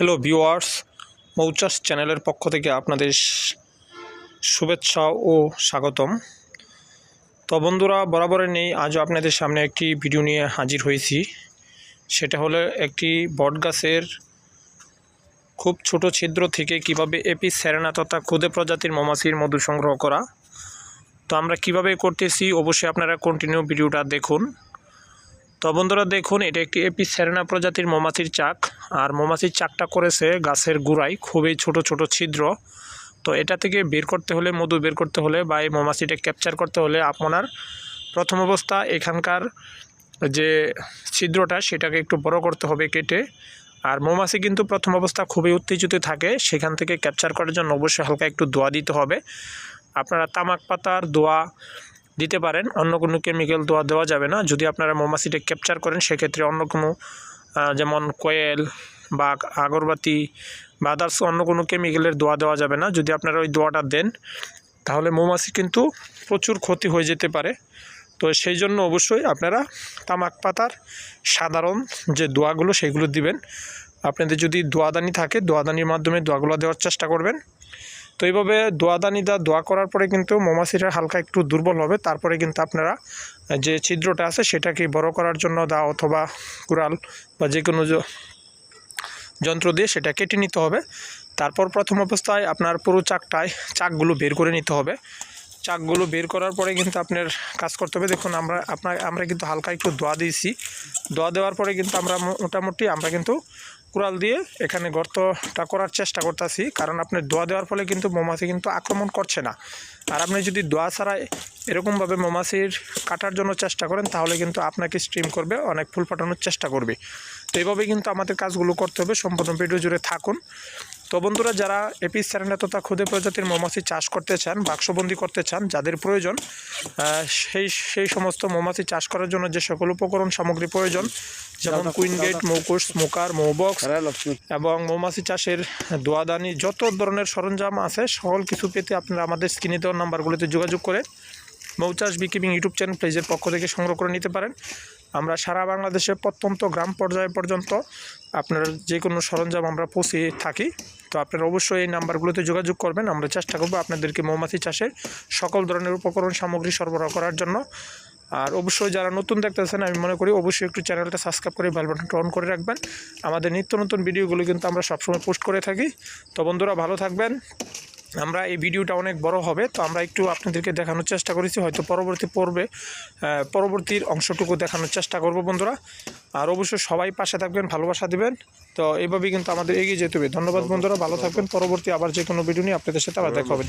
Hello viewers মৌচাস চ্যানেলের পক্ষ থেকে আপনাদের শুভেচ্ছা ও স্বাগতম। তো বন্ধুরা বরাবরের নেই, আজও আপনাদের সামনে একটি ভিডিও নিয়ে হাজির হয়েছি। সেটা হলো একটি বট গাছের খুব ছোট ছিদ্র থেকে কীভাবে এপি সেরেনা তথা ক্ষুদে প্রজাতির মৌমাছির মধু সংগ্রহ করা। তো আমরা কীভাবে করতেছি, অবশ্যই আপনারা কন্টিনিউ ভিডিওটা দেখুন। তো বন্ধুরা দেখুন, এটা একটি এপি সেরেনা প্রজাতির মৌমাছির চাক। আর মৌমাছির চাকটা করেছে গাছের গোড়ায়, খুবই ছোট ছোট ছিদ্র। তো এটা থেকে বের করতে হলে, মধু বের করতে হলে বা এই মৌমাছিটা ক্যাপচার করতে হলে আপনার প্রথম অবস্থা এখানকার যে ছিদ্রটা, সেটাকে একটু বড় করতে হবে কেটে। আর মৌমাছি কিন্তু প্রথম অবস্থা খুবই উত্তেজিত থাকে, সেখান থেকে ক্যাপচার করার জন্য অবশ্যই হালকা একটু দোয়া দিতে হবে। আপনারা তামাক পাতার দোয়া দিতে পারেন। অন্য কোনো কেমিক্যাল দোয়া দেওয়া যাবে না। যদি আপনারা মৌমাছিটা ক্যাপচার করেন, সেক্ষেত্রে অন্য কোনো যেমন কোয়েল বা আগরবাতি বা আদার্স অন্য কোনো কেমিক্যালের দোয়া দেওয়া যাবে না। যদি আপনারা ওই দোয়াটা দেন, তাহলে মৌমাছি কিন্তু প্রচুর ক্ষতি হয়ে যেতে পারে। তো সেই জন্য অবশ্যই আপনারা তামাক পাতার সাধারণ যে দোয়াগুলো, সেগুলো দিবেন। আপনাদের যদি দোয়াদানি থাকে, দোয়াদানির মাধ্যমে দোয়াগুলো দেওয়ার চেষ্টা করবেন। তো এইভাবে দোয়াদানি দা দোয়া করার পরে কিন্তু মোমাসিটা হালকা একটু দুর্বল হবে। তারপরে কিন্তু আপনারা যে ছিদ্রটা আছে সেটাকে বড় করার জন্য দা অথবা কুড়াল বা যে কোনো যন্ত্র দিয়ে সেটা কেটে নিতে হবে। তারপর প্রথম অবস্থায় আপনার পুরো চাকটায় চাকগুলো বের করে নিতে হবে। চাকগুলো বের করার পরে কিন্তু আপনার কাজ করতে হবে। দেখুন, আমরা আপনার, আমরা কিন্তু হালকা একটু দোয়া দিয়েছি। দোয়া দেওয়ার পরে কিন্তু আমরা মোটামুটি আমরা কিন্তু কুড়াল দিয়ে এখানে গর্তটা করার চেষ্টা করতেছি। কারণ আপনি দোয়া দেওয়ার ফলে কিন্তু মৌমাছি কিন্তু আক্রমণ করছে না। আর আপনি যদি দোয়া ছাড়া এরকমভাবে মৌমাছির কাটার জন্য চেষ্টা করেন, তাহলে কিন্তু আপনাকে স্ট্রিম করবে, অনেক ফুল ফাটানোর চেষ্টা করবে। তো এইভাবে কিন্তু আমাদের কাজগুলো করতে হবে। সম্পূর্ণ ভিডিও জুড়ে থাকুন। তো বন্ধুরা যারা এপিস স্যারেন্ডা তথা ক্ষুদে প্রজাতির মৌমাছি চাষ করতে চান বাক্সবন্দি করতে চান যাদের প্রয়োজন সেই সেই সমস্ত মৌমাছি চাষ করার জন্য যে সকল উপকরণ সামগ্রী প্রয়োজন যেমন কুইন গেট মৌকুশ স্মোকার মৌবক্স এবং মৌমাছি চাষের দোয়াদানি যত ধরনের সরঞ্জাম আছে সকল কিছু পেতে আপনারা আমাদের স্ক্রিনে দেওয়ার নাম্বারগুলোতে যোগাযোগ করে মৌচাষ বিকিপিং ইউটিউব চ্যানেল পেজের পক্ষ থেকে সংগ্রহ করে নিতে পারেন। আমরা সারা বাংলাদেশে প্রত্যন্ত গ্রাম পর্যায় পর্যন্ত আপনার যে কোনো সরঞ্জাম আমরা পৌঁছে থাকি। তো আপনারা অবশ্যই এই নাম্বারগুলোতে যোগাযোগ করবেন। আমরা চেষ্টা করব আপনাদেরকে মৌমাছি চাষের সকল ধরনের উপকরণ সামগ্রী সরবরাহ করার জন্য। আর অবশ্যই যারা নতুন দেখতেছেন, আমি মনে করি অবশ্যই একটু চ্যানেলটা সাবস্ক্রাইব করে বেল বাটনটা অন করে রাখবেন। আমাদের নিত্য নতুন ভিডিওগুলো কিন্তু আমরা সবসময় পোস্ট করে থাকি। তো বন্ধুরা, ভালো থাকবেন। আমরা এই ভিডিওটা অনেক বড় হবে, তো আমরা একটু আপনাদেরকে দেখানোর চেষ্টা করেছি, হয়তো পরবর্তী পর্বে পরবর্তীর অংশটুকু দেখানোর চেষ্টা করব বন্ধুরা। আর অবশ্যই সবাই পাশে থাকবেন, ভালোবাসা দেবেন। তো এইভাবেই কিন্তু আমাদের এগিয়ে যেতে হবে। ধন্যবাদ বন্ধুরা, ভালো থাকবেন। পরবর্তী আবার যে কোনো ভিডিও নিয়ে আপনাদের সাথে আবার দেখা হবে।